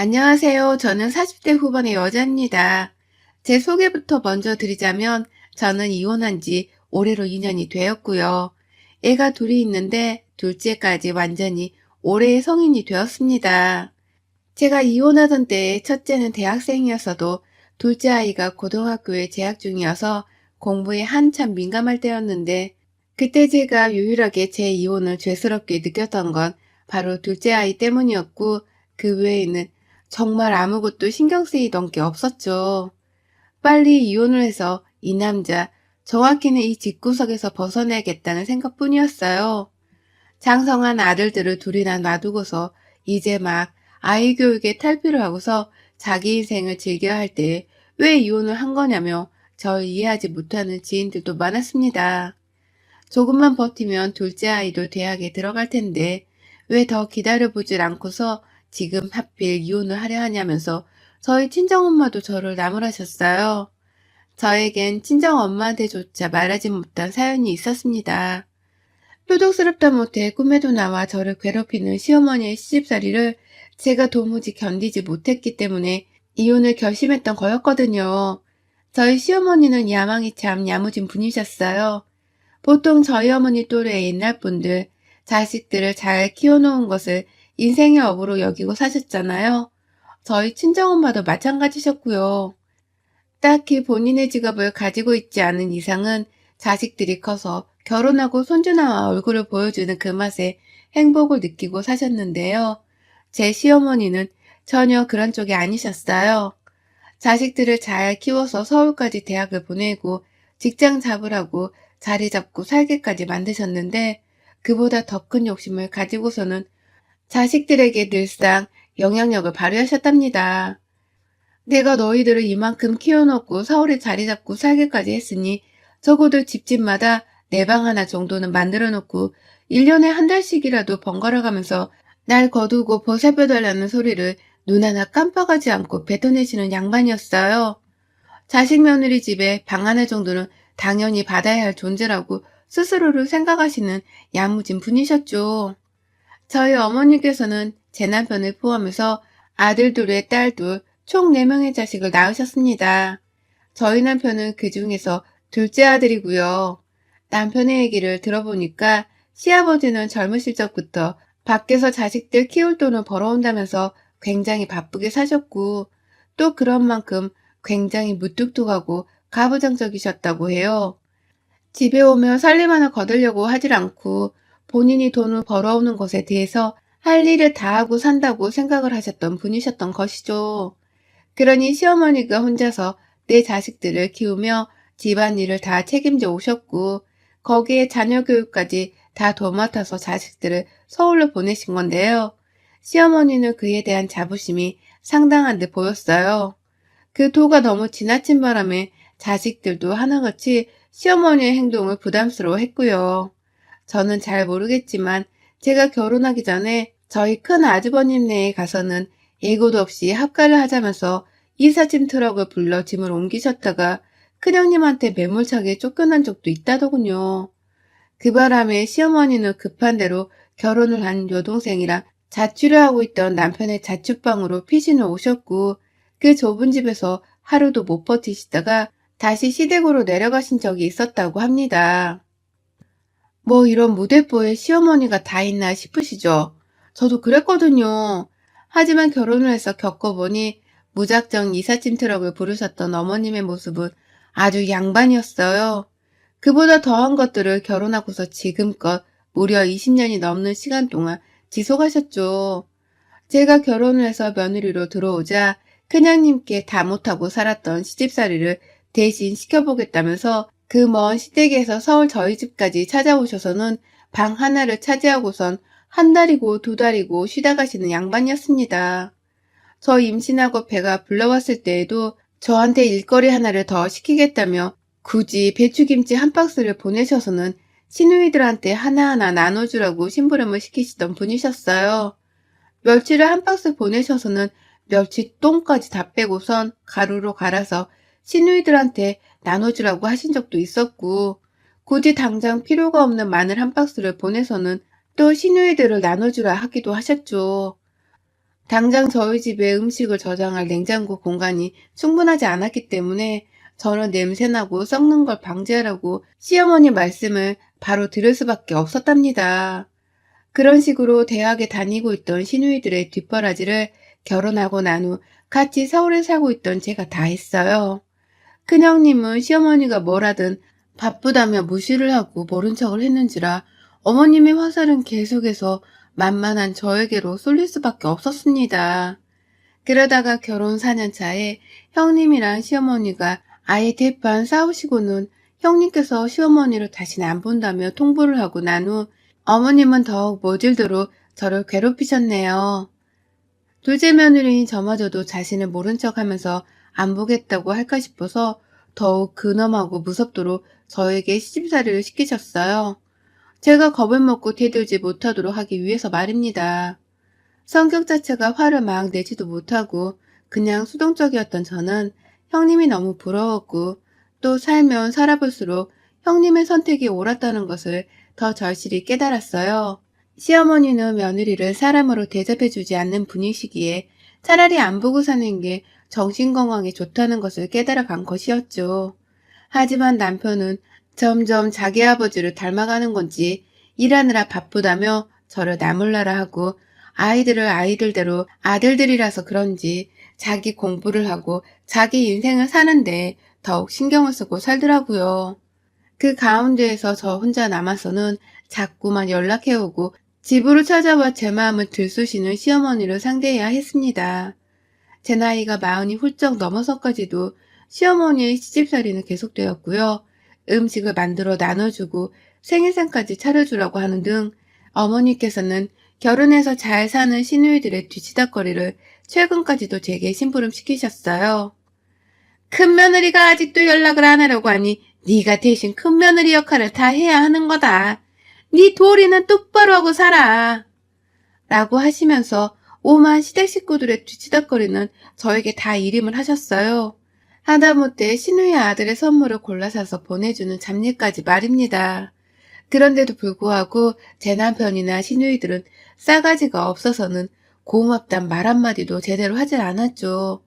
안녕하세요. 저는 40대 후반의 여자입니다. 제 소개부터 먼저 드리자면 저는 이혼한 지 올해로 2년이 되었고요. 애가 둘이 있는데 둘째까지 완전히 올해의 성인이 되었습니다. 제가 이혼하던 때 첫째는 대학생이었어도 둘째 아이가 고등학교에 재학 중이어서 공부에 한참 민감할 때였는데 그때 제가 유일하게 제 이혼을 죄스럽게 느꼈던 건 바로 둘째 아이 때문이었고 그 외에는 정말 아무것도 신경 쓰이던 게 없었죠. 빨리 이혼을 해서 이 남자, 정확히는 이 집구석에서 벗어나야겠다는 생각뿐이었어요. 장성한 아들들을 둘이나 놔두고서 이제 막 아이 교육에 탈피를 하고서 자기 인생을 즐겨야 할 때 왜 이혼을 한 거냐며 절 이해하지 못하는 지인들도 많았습니다. 조금만 버티면 둘째 아이도 대학에 들어갈 텐데 왜 더 기다려보질 않고서 지금 하필 이혼을 하려 하냐면서 저희 친정엄마도 저를 나무라셨어요. 저에겐 친정엄마한테조차 말하지 못한 사연이 있었습니다. 표독스럽다 못해 꿈에도 나와 저를 괴롭히는 시어머니의 시집살이를 제가 도무지 견디지 못했기 때문에 이혼을 결심했던 거였거든요. 저희 시어머니는 야망이 참 야무진 분이셨어요. 보통 저희 어머니 또래 옛날 분들 자식들을 잘 키워놓은 것을 인생의 업으로 여기고 사셨잖아요. 저희 친정엄마도 마찬가지셨고요. 딱히 본인의 직업을 가지고 있지 않은 이상은 자식들이 커서 결혼하고 손주 나와 얼굴을 보여주는 그 맛에 행복을 느끼고 사셨는데요. 제 시어머니는 전혀 그런 쪽이 아니셨어요. 자식들을 잘 키워서 서울까지 대학을 보내고 직장 잡으라고 자리 잡고 살게까지 만드셨는데 그보다 더 큰 욕심을 가지고서는 자식들에게 늘상 영향력을 발휘하셨답니다. 내가 너희들을 이만큼 키워놓고 서울에 자리 잡고 살기까지 했으니 적어도 집집마다 내 방 하나 정도는 만들어 놓고 1년에 한 달씩이라도 번갈아 가면서 날 거두고 보살펴달라는 소리를 눈 하나 깜빡하지 않고 뱉어내시는 양반이었어요. 자식 며느리 집에 방 하나 정도는 당연히 받아야 할 존재라고 스스로를 생각하시는 야무진 분이셨죠. 저희 어머니께서는 제 남편을 포함해서 아들 둘에 딸 둘, 총 4명의 자식을 낳으셨습니다. 저희 남편은 그 중에서 둘째 아들이고요. 남편의 얘기를 들어보니까 시아버지는 젊으실 적부터 밖에서 자식들 키울 돈을 벌어온다면서 굉장히 바쁘게 사셨고 또 그런 만큼 굉장히 무뚝뚝하고 가부장적이셨다고 해요. 집에 오면 살림 하나 거두려고 하질 않고 본인이 돈을 벌어오는 것에 대해서 할 일을 다 하고 산다고 생각을 하셨던 분이셨던 것이죠. 그러니 시어머니가 혼자서 내 자식들을 키우며 집안일을 다 책임져 오셨고 거기에 자녀 교육까지 다 도맡아서 자식들을 서울로 보내신 건데요. 시어머니는 그에 대한 자부심이 상당한 듯 보였어요. 그 도가 너무 지나친 바람에 자식들도 하나같이 시어머니의 행동을 부담스러워 했고요. 저는 잘 모르겠지만 제가 결혼하기 전에 저희 큰 아주버님네에 가서는 예고도 없이 합가를 하자면서 이삿짐 트럭을 불러 짐을 옮기셨다가 큰형님한테 매몰차게 쫓겨난 적도 있다더군요. 그 바람에 시어머니는 급한 대로 결혼을 한 여동생이랑 자취를 하고 있던 남편의 자취방으로 피신을 오셨고 그 좁은 집에서 하루도 못 버티시다가 다시 시댁으로 내려가신 적이 있었다고 합니다. 뭐 이런 무대뽀에 시어머니가 다 있나 싶으시죠? 저도 그랬거든요. 하지만 결혼을 해서 겪어보니 무작정 이삿짐 트럭을 부르셨던 어머님의 모습은 아주 양반이었어요. 그보다 더한 것들을 결혼하고서 지금껏 무려 20년이 넘는 시간 동안 지속하셨죠. 제가 결혼을 해서 며느리로 들어오자 큰형님께 다 못하고 살았던 시집살이를 대신 시켜보겠다면서 그 먼 시댁에서 서울 저희 집까지 찾아오셔서는 방 하나를 차지하고선 한 달이고 두 달이고 쉬다 가시는 양반이었습니다. 저 임신하고 배가 불러왔을 때에도 저한테 일거리 하나를 더 시키겠다며 굳이 배추김치 한 박스를 보내셔서는 시누이들한테 하나하나 나눠주라고 심부름을 시키시던 분이셨어요. 멸치를 한 박스 보내셔서는 멸치 똥까지 다 빼고선 가루로 갈아서 시누이들한테 나눠주라고 하신 적도 있었고, 굳이 당장 필요가 없는 마늘 한 박스를 보내서는 또 시누이들을 나눠주라 하기도 하셨죠. 당장 저희 집에 음식을 저장할 냉장고 공간이 충분하지 않았기 때문에 저는 냄새나고 썩는 걸 방지하라고 시어머니 말씀을 바로 들을 수밖에 없었답니다. 그런 식으로 대학에 다니고 있던 시누이들의 뒷바라지를 결혼하고 난 후 같이 서울에 살고 있던 제가 다 했어요. 큰형님은 시어머니가 뭘 하든 바쁘다며 무시를 하고 모른 척을 했는지라 어머님의 화살은 계속해서 만만한 저에게로 쏠릴 수밖에 없었습니다. 그러다가 결혼 4년 차에 형님이랑 시어머니가 아예 대판 싸우시고는 형님께서 시어머니를 다시는 안 본다며 통보를 하고 난 후 어머님은 더욱 모질도록 저를 괴롭히셨네요. 둘째 며느리인 저마저도 자신을 모른 척 하면서 안 보겠다고 할까 싶어서 더욱 근엄하고 무섭도록 저에게 시집살이를 시키셨어요. 제가 겁을 먹고 대들지 못하도록 하기 위해서 말입니다. 성격 자체가 화를 막 내지도 못하고 그냥 수동적이었던 저는 형님이 너무 부러웠고 또 살면 살아볼수록 형님의 선택이 옳았다는 것을 더 절실히 깨달았어요. 시어머니는 며느리를 사람으로 대접해주지 않는 분이시기에 차라리 안 보고 사는 게 정신건강에 좋다는 것을 깨달아 간 것이었죠. 하지만 남편은 점점 자기 아버지를 닮아가는 건지 일하느라 바쁘다며 저를 나몰라라 하고 아이들을 아이들대로 아들들이라서 그런지 자기 공부를 하고 자기 인생을 사는데 더욱 신경을 쓰고 살더라고요. 그 가운데에서 저 혼자 남아서는 자꾸만 연락해오고 집으로 찾아와 제 마음을 들쑤시는 시어머니를 상대해야 했습니다. 제 나이가 마흔이 훌쩍 넘어서까지도 시어머니의 시집살이는 계속되었고요. 음식을 만들어 나눠주고 생일상까지 차려주라고 하는 등 어머니께서는 결혼해서 잘 사는 시누이들의 뒤치다거리를 최근까지도 제게 심부름 시키셨어요. 큰 며느리가 아직도 연락을 안 하려고 하니 네가 대신 큰 며느리 역할을 다 해야 하는 거다. 네 도리는 똑바로 하고 살아. 라고 하시면서 오만 시댁 식구들의 뒤치다거리는 저에게 다 이름을 하셨어요. 하다못해 신우의 아들의 선물을 골라 사서 보내주는 잡일까지 말입니다. 그런데도 불구하고 제 남편이나 시누이들은 싸가지가 없어서는 고맙단 말 한마디도 제대로 하질 않았죠.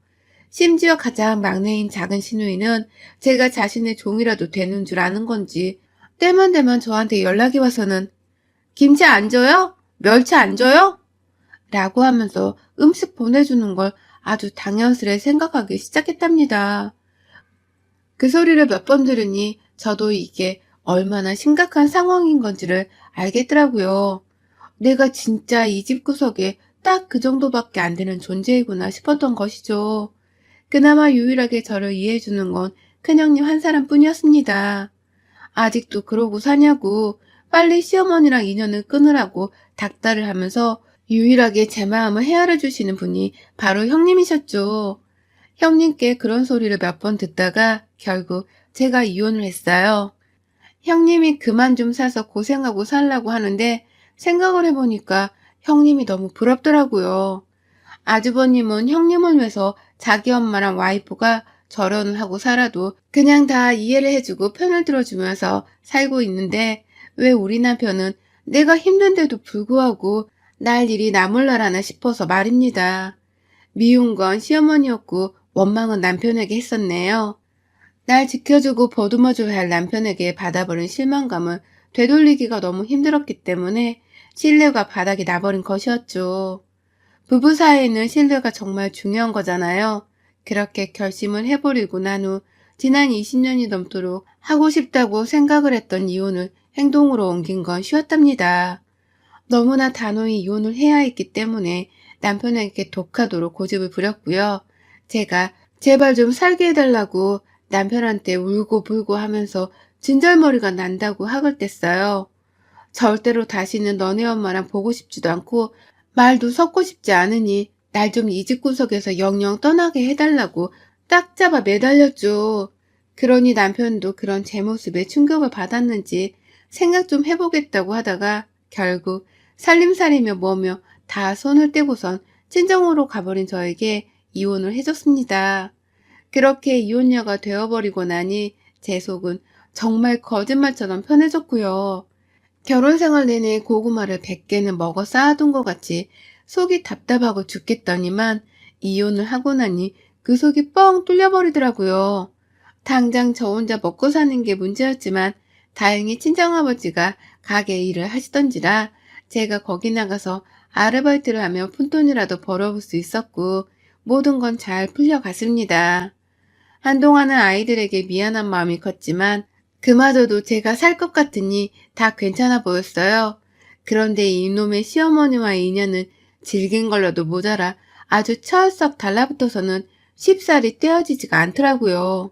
심지어 가장 막내인 작은 시누이는 제가 자신의 종이라도 되는 줄 아는 건지 때만 되면 저한테 연락이 와서는 김치 안 줘요? 멸치 안 줘요? 라고 하면서 음식 보내주는 걸 아주 당연스레 생각하기 시작했답니다. 그 소리를 몇 번 들으니 저도 이게 얼마나 심각한 상황인 건지를 알겠더라고요. 내가 진짜 이 집 구석에 딱 그 정도밖에 안 되는 존재이구나 싶었던 것이죠. 그나마 유일하게 저를 이해해주는 건 큰형님 한 사람 뿐이었습니다. 아직도 그러고 사냐고 빨리 시어머니랑 인연을 끊으라고 닥달을 하면서 유일하게 제 마음을 헤아려 주시는 분이 바로 형님이셨죠. 형님께 그런 소리를 몇 번 듣다가 결국 제가 이혼을 했어요. 형님이 그만 좀 사서 고생하고 살라고 하는데 생각을 해보니까 형님이 너무 부럽더라고요. 아주버님은 형님을 위해서 자기 엄마랑 와이프가 결혼을 하고 살아도 그냥 다 이해를 해주고 편을 들어주면서 살고 있는데 왜 우리 남편은 내가 힘든데도 불구하고 날 일이 나몰라라나 싶어서 말입니다. 미운 건 시어머니였고 원망은 남편에게 했었네요. 날 지켜주고 보듬어줘야 할 남편에게 받아버린 실망감을 되돌리기가 너무 힘들었기 때문에 신뢰가 바닥이 나버린 것이었죠. 부부 사이에는 신뢰가 정말 중요한 거잖아요. 그렇게 결심을 해버리고 난 후 지난 20년이 넘도록 하고 싶다고 생각을 했던 이혼을 행동으로 옮긴 건 쉬웠답니다. 너무나 단호히 이혼을 해야 했기 때문에 남편에게 독하도록 고집을 부렸고요. 제가 제발 좀 살게 해달라고 남편한테 울고 불고 하면서 진절머리가 난다고 학을 뗐어요. 절대로 다시는 너네 엄마랑 보고 싶지도 않고 말도 섞고 싶지 않으니 날 좀 이 집 구석에서 영영 떠나게 해달라고 딱 잡아 매달렸죠. 그러니 남편도 그런 제 모습에 충격을 받았는지 생각 좀 해보겠다고 하다가 결국 살림살이며 뭐며 다 손을 떼고선 친정으로 가버린 저에게 이혼을 해줬습니다. 그렇게 이혼녀가 되어버리고 나니 제 속은 정말 거짓말처럼 편해졌고요. 결혼 생활 내내 고구마를 100개는 먹어 쌓아둔 것 같이 속이 답답하고 죽겠더니만 이혼을 하고 나니 그 속이 뻥 뚫려버리더라고요. 당장 저 혼자 먹고 사는 게 문제였지만 다행히 친정아버지가 가게 일을 하시던지라 제가 거기 나가서 아르바이트를 하며 푼돈이라도 벌어볼 수 있었고 모든 건 잘 풀려갔습니다. 한동안은 아이들에게 미안한 마음이 컸지만 그마저도 제가 살 것 같으니 다 괜찮아 보였어요. 그런데 이놈의 시어머니와의 인연은 질긴 걸로도 모자라 아주 철썩 달라붙어서는 쉽사리 떼어지지가 않더라고요.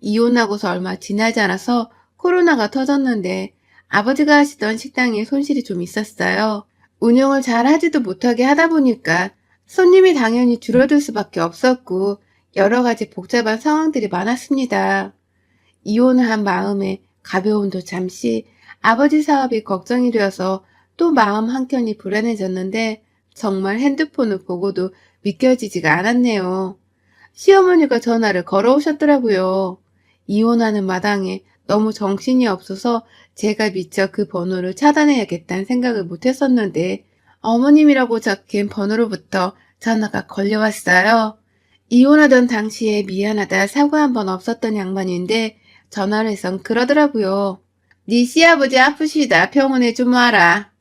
이혼하고서 얼마 지나지 않아서 코로나가 터졌는데 아버지가 하시던 식당에 손실이 좀 있었어요. 운영을 잘 하지도 못하게 하다 보니까 손님이 당연히 줄어들 수밖에 없었고 여러 가지 복잡한 상황들이 많았습니다. 이혼을 한 마음에 가벼움도 잠시 아버지 사업이 걱정이 되어서 또 마음 한켠이 불안해졌는데 정말 핸드폰을 보고도 믿겨지지가 않았네요. 시어머니가 전화를 걸어오셨더라고요. 이혼하는 마당에 너무 정신이 없어서 제가 미처 그 번호를 차단해야겠다는 생각을 못했었는데 어머님이라고 적힌 번호로부터 전화가 걸려왔어요. 이혼하던 당시에 미안하다 사과 한 번 없었던 양반인데 전화를 해선 그러더라고요. 네 시아버지 아프시다 병원에 좀 와라.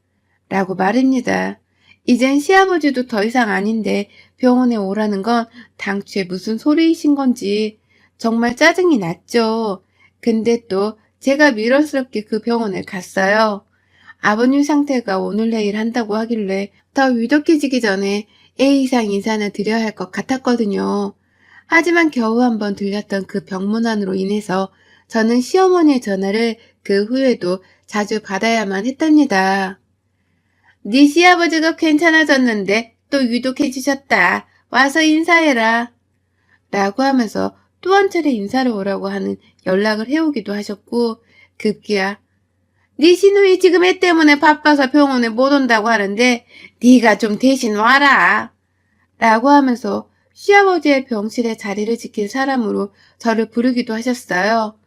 라고 말입니다. 이젠 시아버지도 더 이상 아닌데 병원에 오라는 건 당초에 무슨 소리이신 건지 정말 짜증이 났죠. 근데 또 제가 미련스럽게 그 병원에 갔어요. 아버님 상태가 오늘 내일 한다고 하길래 더 위독해지기 전에 A 이상 인사는 드려야 할 것 같았거든요. 하지만 겨우 한번 들렸던 그 병문안으로 인해서 저는 시어머니의 전화를 그 후에도 자주 받아야만 했답니다. 네 시아버지가 괜찮아졌는데 또 위독해지셨다. 와서 인사해라. 라고 하면서 또 한 차례 인사를 오라고 하는 연락을 해오기도 하셨고 급기야 네 시누이 지금 애 때문에 바빠서 병원에 못 온다고 하는데 네가 좀 대신 와라. 라고 하면서 시아버지의 병실에 자리를 지킬 사람으로 저를 부르기도 하셨어요.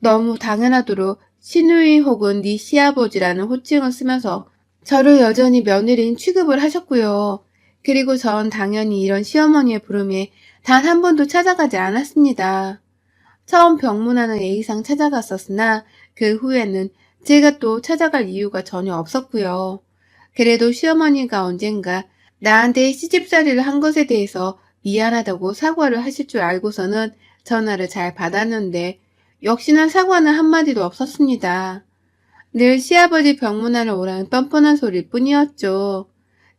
너무 당연하도록 시누이 혹은 네 시아버지라는 호칭을 쓰면서 저를 여전히 며느리인 취급을 하셨고요. 그리고 전 당연히 이런 시어머니의 부름에 단 한 번도 찾아가지 않았습니다. 처음 병문안을 A상 찾아갔었으나 그 후에는 제가 또 찾아갈 이유가 전혀 없었고요. 그래도 시어머니가 언젠가 나한테 시집살이를 한 것에 대해서 미안하다고 사과를 하실 줄 알고서는 전화를 잘 받았는데 역시나 사과는 한마디도 없었습니다. 늘 시아버지 병문안을 오라는 뻔뻔한 소리일 뿐이었죠.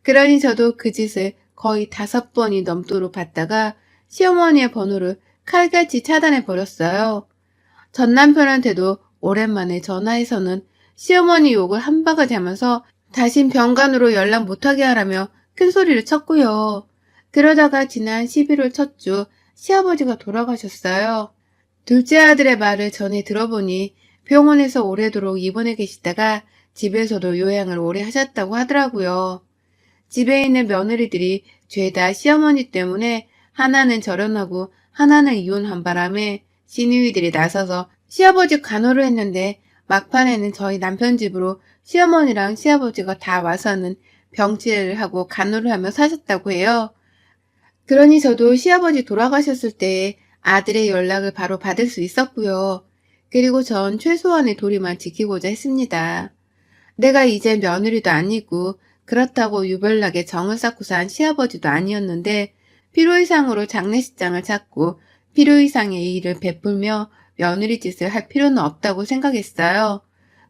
그러니 저도 그 짓을 거의 다섯 번이 넘도록 받다가 시어머니의 번호를 칼같이 차단해 버렸어요. 전 남편한테도 오랜만에 전화해서는 시어머니 욕을 한 바가지 하면서 다신 병간으로 연락 못하게 하라며 큰 소리를 쳤고요. 그러다가 지난 11월 첫 주 시아버지가 돌아가셨어요. 둘째 아들의 말을 전해 들어보니 병원에서 오래도록 입원해 계시다가 집에서도 요양을 오래 하셨다고 하더라고요. 집에 있는 며느리들이 죄다 시어머니 때문에 하나는 절연하고 하나는 이혼한 바람에 시누이들이 나서서 시아버지 간호를 했는데 막판에는 저희 남편 집으로 시어머니랑 시아버지가 다 와서는 병치레를 하고 간호를 하며 사셨다고 해요. 그러니 저도 시아버지 돌아가셨을 때 아들의 연락을 바로 받을 수 있었고요. 그리고 전 최소한의 도리만 지키고자 했습니다. 내가 이제 며느리도 아니고 그렇다고 유별나게 정을 쌓고 산 시아버지도 아니었는데 필요 이상으로 장례식장을 찾고 필요 이상의 일을 베풀며 며느리 짓을 할 필요는 없다고 생각했어요.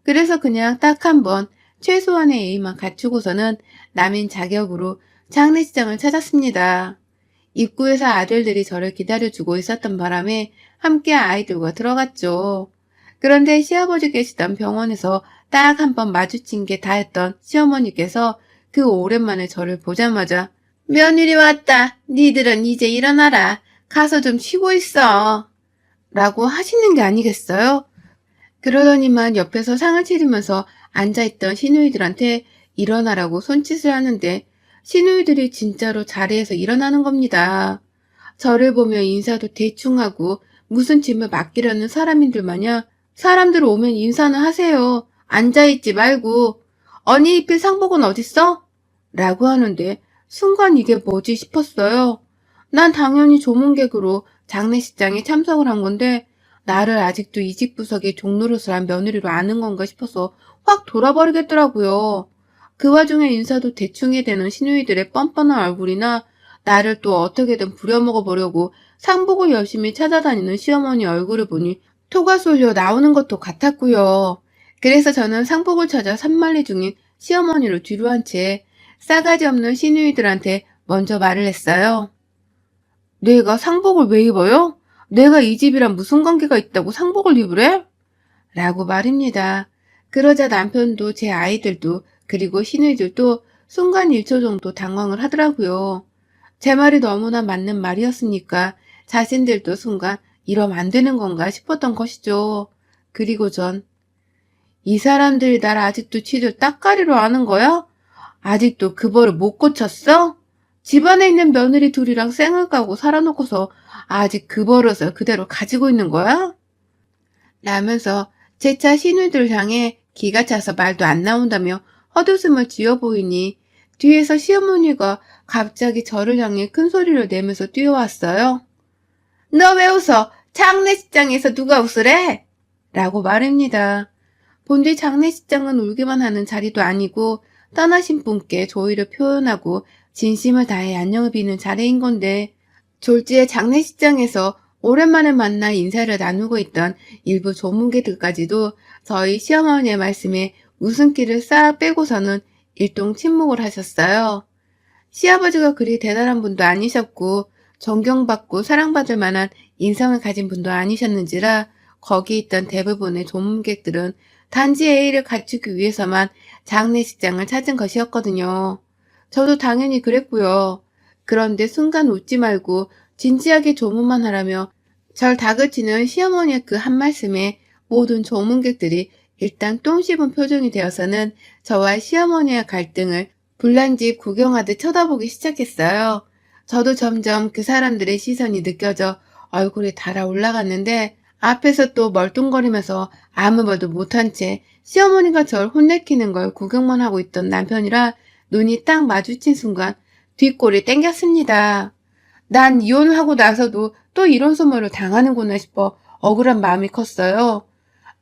그래서 그냥 딱 한 번 최소한의 예의만 갖추고서는 남인 자격으로 장례식장을 찾았습니다. 입구에서 아들들이 저를 기다려주고 있었던 바람에 함께 아이들과 들어갔죠. 그런데 시아버지 계시던 병원에서 딱 한 번 마주친 게 다했던 시어머니께서 그 오랜만에 저를 보자마자 며느리 왔다. 니들은 이제 일어나라. 가서 좀 쉬고 있어. 라고 하시는 게 아니겠어요? 그러더니만 옆에서 상을 차리면서 앉아있던 시누이들한테 일어나라고 손짓을 하는데 시누이들이 진짜로 자리에서 일어나는 겁니다. 저를 보며 인사도 대충 하고 무슨 짐을 맡기려는 사람인들 마냥 사람들 오면 인사는 하세요. 앉아있지 말고 언니 입힐 상복은 어딨어? 라고 하는데 순간 이게 뭐지 싶었어요. 난 당연히 조문객으로 장례식장에 참석을 한 건데 나를 아직도 이직 부석의 종노릇을 한 며느리로 아는 건가 싶어서 확 돌아버리겠더라고요. 그 와중에 인사도 대충 해대는 시누이들의 뻔뻔한 얼굴이나 나를 또 어떻게든 부려먹어 보려고 상복을 열심히 찾아다니는 시어머니 얼굴을 보니 토가 쏠려 나오는 것도 같았고요. 그래서 저는 상복을 찾아 산만리 중인 시어머니를 뒤로 한 채 싸가지 없는 시누이들한테 먼저 말을 했어요. 내가 상복을 왜 입어요? 내가 이 집이랑 무슨 관계가 있다고 상복을 입으래? 라고 말입니다. 그러자 남편도 제 아이들도 그리고 시누이들도 순간 1초 정도 당황을 하더라고요. 제 말이 너무나 맞는 말이었으니까 자신들도 순간 이러면 안 되는 건가 싶었던 것이죠. 그리고 전, 이 사람들이 날 아직도 쥐들 따까리로 아는 거야? 아직도 그 벌을 못 고쳤어? 집안에 있는 며느리 둘이랑 쌩을 까고 살아놓고서 아직 그 버릇을 그대로 가지고 있는 거야? 라면서 제차 시누이들 향해 기가 차서 말도 안 나온다며 헛웃음을 지어 보이니 뒤에서 시어머니가 갑자기 저를 향해 큰 소리를 내면서 뛰어왔어요. 너 왜 웃어? 장례식장에서 누가 웃으래? 라고 말입니다. 본디 장례식장은 울기만 하는 자리도 아니고 떠나신 분께 조의를 표현하고 진심을 다해 안녕을 비는 자리인 건데 졸지의 장례식장에서 오랜만에 만나 인사를 나누고 있던 일부 조문객들까지도 저희 시어머니의 말씀에 웃음기를 싹 빼고서는 일동 침묵을 하셨어요. 시아버지가 그리 대단한 분도 아니셨고 존경받고 사랑받을 만한 인성을 가진 분도 아니셨는지라 거기 있던 대부분의 조문객들은 단지 A를 갖추기 위해서만 장례식장을 찾은 것이었거든요. 저도 당연히 그랬고요. 그런데 순간 웃지 말고 진지하게 조문만 하라며 절 다그치는 시어머니의 그 한 말씀에 모든 조문객들이 일단 똥 씹은 표정이 되어서는 저와 시어머니의 갈등을 불난집 구경하듯 쳐다보기 시작했어요. 저도 점점 그 사람들의 시선이 느껴져 얼굴이 달아 올라갔는데 앞에서 또 멀뚱거리면서 아무 말도 못한 채 시어머니가 절 혼내키는 걸 구경만 하고 있던 남편이라 눈이 딱 마주친 순간 뒷골이 땡겼습니다. 난 이혼을 하고 나서도 또 이런 소문을 당하는구나 싶어 억울한 마음이 컸어요.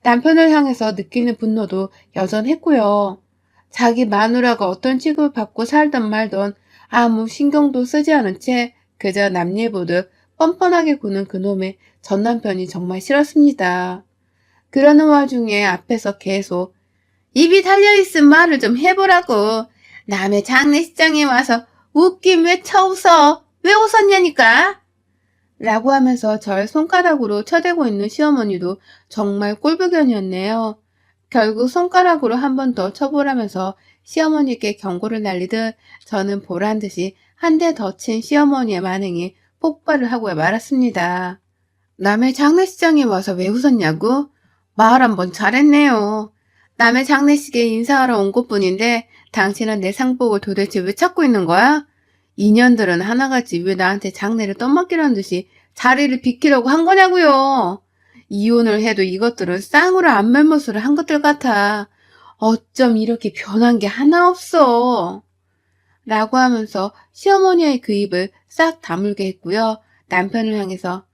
남편을 향해서 느끼는 분노도 여전했고요. 자기 마누라가 어떤 취급을 받고 살던 말던 아무 신경도 쓰지 않은 채 그저 남일 보듯 뻔뻔하게 구는 그놈의 전 남편이 정말 싫었습니다. 그러는 와중에 앞에서 계속 입이 달려있은 말을 좀 해보라고 남의 장례식장에 와서 웃긴 왜 쳐웃어 왜 웃었냐니까 라고 하면서 절 손가락으로 쳐대고 있는 시어머니도 정말 꼴불견이었네요. 결국 손가락으로 한 번 더 쳐보라면서 시어머니께 경고를 날리듯 저는 보란 듯이 한 대 더 친 시어머니의 반응이 폭발을 하고 말았습니다. 남의 장례식장에 와서 왜 웃었냐고? 말 한번 잘했네요. 남의 장례식에 인사하러 온 것뿐인데 당신은 내 상복을 도대체 왜 찾고 있는 거야? 인연들은 하나같이 왜 나한테 장례를 떠맡기라는 듯이 자리를 비키려고 한 거냐고요. 이혼을 해도 이것들은 쌍으로 안멜모스를 한 것들 같아. 어쩜 이렇게 변한 게 하나 없어. 라고 하면서 시어머니의 그 입을 싹 다물게 했고요. 남편을 향해서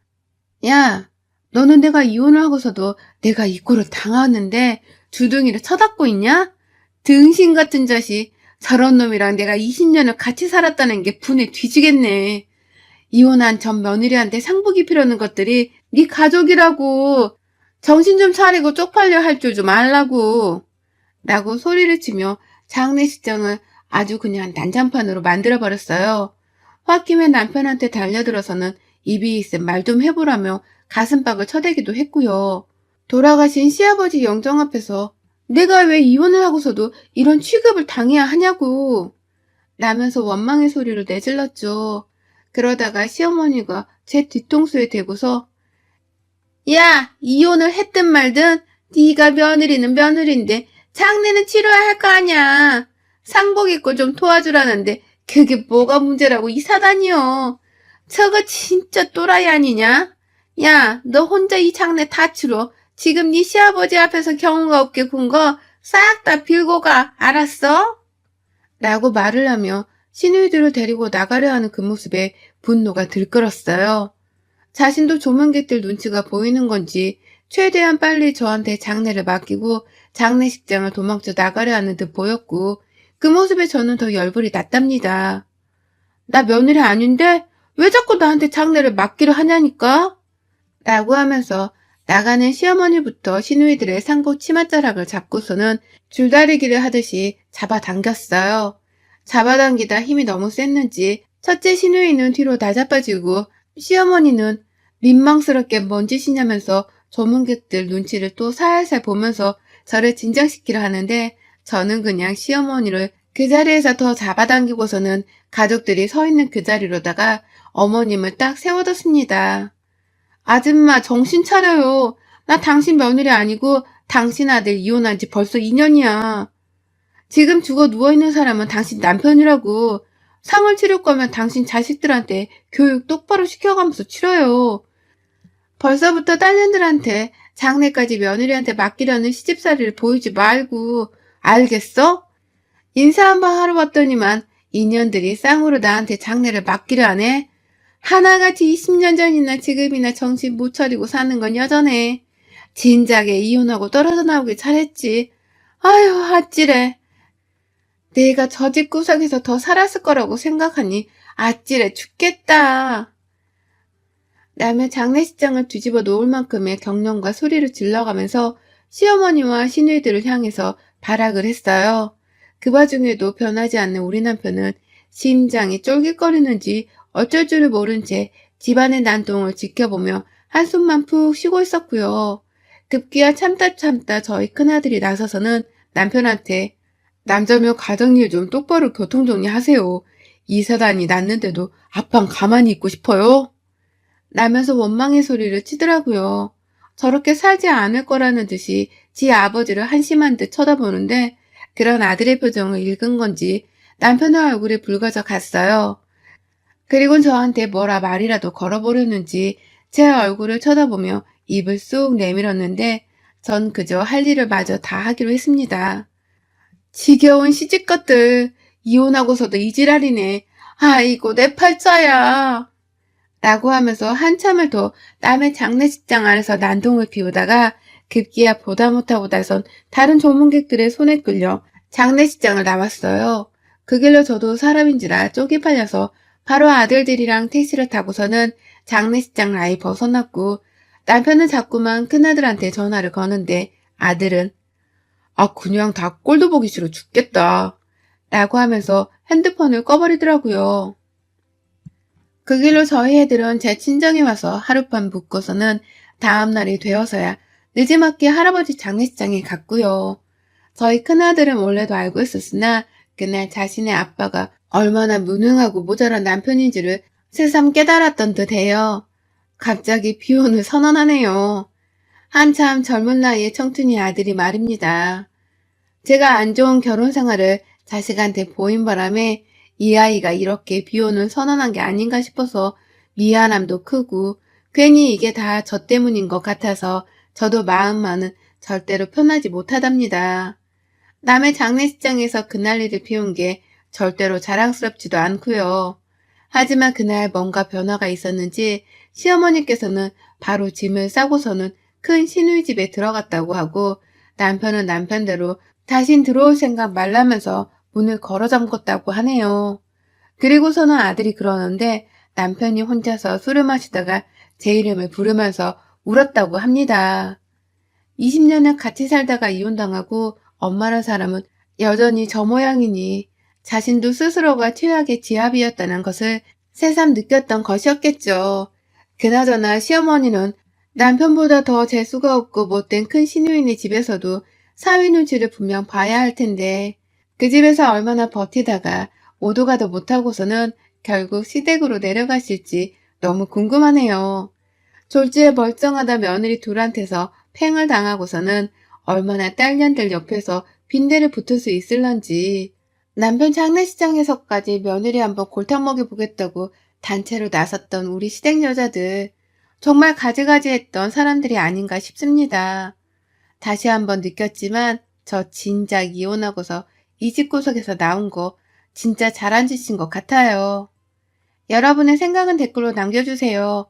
야, 너는 내가 이혼을 하고서도 내가 이 꼴을 당하는데 주둥이를 쳐닫고 있냐? 등신 같은 자식. 저런 놈이랑 내가 20년을 같이 살았다는 게 분에 뒤지겠네. 이혼한 전 며느리한테 상복 입히려는 것들이 네 가족이라고. 정신 좀 차리고 쪽팔려 할 줄 좀 알라고. 라고 소리를 치며 장례식장을 아주 그냥 난장판으로 만들어 버렸어요. 홧김에 남편한테 달려들어서는 입이 있음 말 좀 해보라며 가슴팍을 쳐대기도 했고요. 돌아가신 시아버지 영정 앞에서 내가 왜 이혼을 하고서도 이런 취급을 당해야 하냐고 라면서 원망의 소리를 내질렀죠. 그러다가 시어머니가 제 뒤통수에 대고서 야 이혼을 했든 말든 네가 며느리는 며느리인데 장례는 치러야 할 거 아냐. 상복 입고 좀 도와주라는데 그게 뭐가 문제라고 이 사단이요. 저거 진짜 또라이 아니냐? 야, 너 혼자 이 장례 다 치러. 지금 네 시아버지 앞에서 경우가 없게 군 거 싹 다 빌고 가. 알았어? 라고 말을 하며 시누이들을 데리고 나가려 하는 그 모습에 분노가 들끓었어요. 자신도 조문객들 눈치가 보이는 건지 최대한 빨리 저한테 장례를 맡기고 장례식장을 도망쳐 나가려 하는 듯 보였고 그 모습에 저는 더 열불이 났답니다. 나 며느리 아닌데 왜 자꾸 나한테 장례를 맡기려 하냐니까? 라고 하면서 나가는 시어머니부터 시누이들의 상복 치맛자락을 잡고서는 줄다리기를 하듯이 잡아당겼어요. 잡아당기다 힘이 너무 셌는지 첫째 시누이는 뒤로 나자빠지고 시어머니는 민망스럽게 뭔 짓이냐면서 조문객들 눈치를 또 살살 보면서 저를 진정시키려 하는데 저는 그냥 시어머니를 그 자리에서 더 잡아당기고서는 가족들이 서 있는 그 자리로다가 어머님을 딱 세워뒀습니다. 아줌마 정신 차려요. 나 당신 며느리 아니고 당신 아들 이혼한 지 벌써 2년이야. 지금 죽어 누워있는 사람은 당신 남편이라고. 상을 치를 거면 당신 자식들한테 교육 똑바로 시켜가면서 치러요. 벌써부터 딸년들한테 장래까지 며느리한테 맡기려는 시집살이를 보이지 말고 알겠어? 인사 한번 하러 왔더니만 인연들이 쌍으로 나한테 장례를 맡기려 하네. 하나같이 20년 전이나 지금이나 정신 못 차리고 사는 건 여전해. 진작에 이혼하고 떨어져 나오길 잘했지. 아유, 아찔해. 내가 저 집 구석에서 더 살았을 거라고 생각하니 아찔해 죽겠다. 남의 장례식장을 뒤집어 놓을 만큼의 경련과 소리를 질러가면서 시어머니와 시누이들을 향해서 발악을 했어요. 그 와중에도 변하지 않는 우리 남편은 심장이 쫄깃거리는지 어쩔 줄을 모른 채 집안의 난동을 지켜보며 한숨만 푹 쉬고 있었고요. 급기야 참다 참다 저희 큰아들이 나서서는 남편한테 남자며 가정일 좀 똑바로 교통정리 하세요. 이사단이 났는데도 아빤 가만히 있고 싶어요. 라면서 원망의 소리를 치더라고요. 저렇게 살지 않을 거라는 듯이 지 아버지를 한심한 듯 쳐다보는데 그런 아들의 표정을 읽은 건지 남편의 얼굴이 붉어져 갔어요. 그리고 저한테 뭐라 말이라도 걸어보려는지 제 얼굴을 쳐다보며 입을 쑥 내밀었는데 전 그저 할 일을 마저 다 하기로 했습니다. 지겨운 시집것들 이혼하고서도 이지랄이네. 아이고 내 팔자야. 라고 하면서 한참을 더 남의 장례식장 안에서 난동을 피우다가 급기야 보다 못하고 나선 다른 조문객들의 손에 끌려 장례식장을 나왔어요. 그 길로 저도 사람인지라 쪽이 팔려서 바로 아들들이랑 택시를 타고서는 장례식장 라이 벗어났고 남편은 자꾸만 큰아들한테 전화를 거는데 아들은 아 그냥 다 꼴도 보기 싫어 죽겠다 라고 하면서 핸드폰을 꺼버리더라고요. 그 길로 저희 애들은 제 친정에 와서 하룻밤 묵고서는 다음날이 되어서야 늦지막히 할아버지 장례식장에 갔고요. 저희 큰아들은 원래도 알고 있었으나 그날 자신의 아빠가 얼마나 무능하고 모자란 남편인지를 새삼 깨달았던 듯해요. 갑자기 비혼을 선언하네요. 한참 젊은 나이의 청춘이 아들이 말입니다. 제가 안 좋은 결혼 생활을 자식한테 보인 바람에 이 아이가 이렇게 비혼을 선언한 게 아닌가 싶어서 미안함도 크고 괜히 이게 다 저 때문인 것 같아서 저도 마음만은 절대로 편하지 못하답니다. 남의 장례식장에서 그날 일을 피운 게 절대로 자랑스럽지도 않고요. 하지만 그날 뭔가 변화가 있었는지 시어머니께서는 바로 짐을 싸고서는 큰 시누이 집에 들어갔다고 하고 남편은 남편대로 다신 들어올 생각 말라면서 문을 걸어 잠궜다고 하네요. 그리고서는 아들이 그러는데 남편이 혼자서 술을 마시다가 제 이름을 부르면서 울었다고 합니다. 20년을 같이 살다가 이혼당하고 엄마란 사람은 여전히 저 모양이니 자신도 스스로가 최악의 지압이었다는 것을 새삼 느꼈던 것이었겠죠. 그나저나 시어머니는 남편보다 더 재수가 없고 못된 큰 시누이네 집에서도 사위 눈치를 분명 봐야 할 텐데 그 집에서 얼마나 버티다가 오도가도 못하고서는 결국 시댁으로 내려가실지 너무 궁금하네요. 졸지에 멀쩡하다 며느리 둘한테서 팽을 당하고서는 얼마나 딸년들 옆에서 빈대를 붙을 수 있을런지 남편 장례식장에서까지 며느리 한번 골탕 먹여보겠다고 단체로 나섰던 우리 시댁 여자들 정말 가지가지 했던 사람들이 아닌가 싶습니다. 다시 한번 느꼈지만 저 진작 이혼하고서 이 집 구석에서 나온 거 진짜 잘한 짓인 것 같아요. 여러분의 생각은 댓글로 남겨주세요.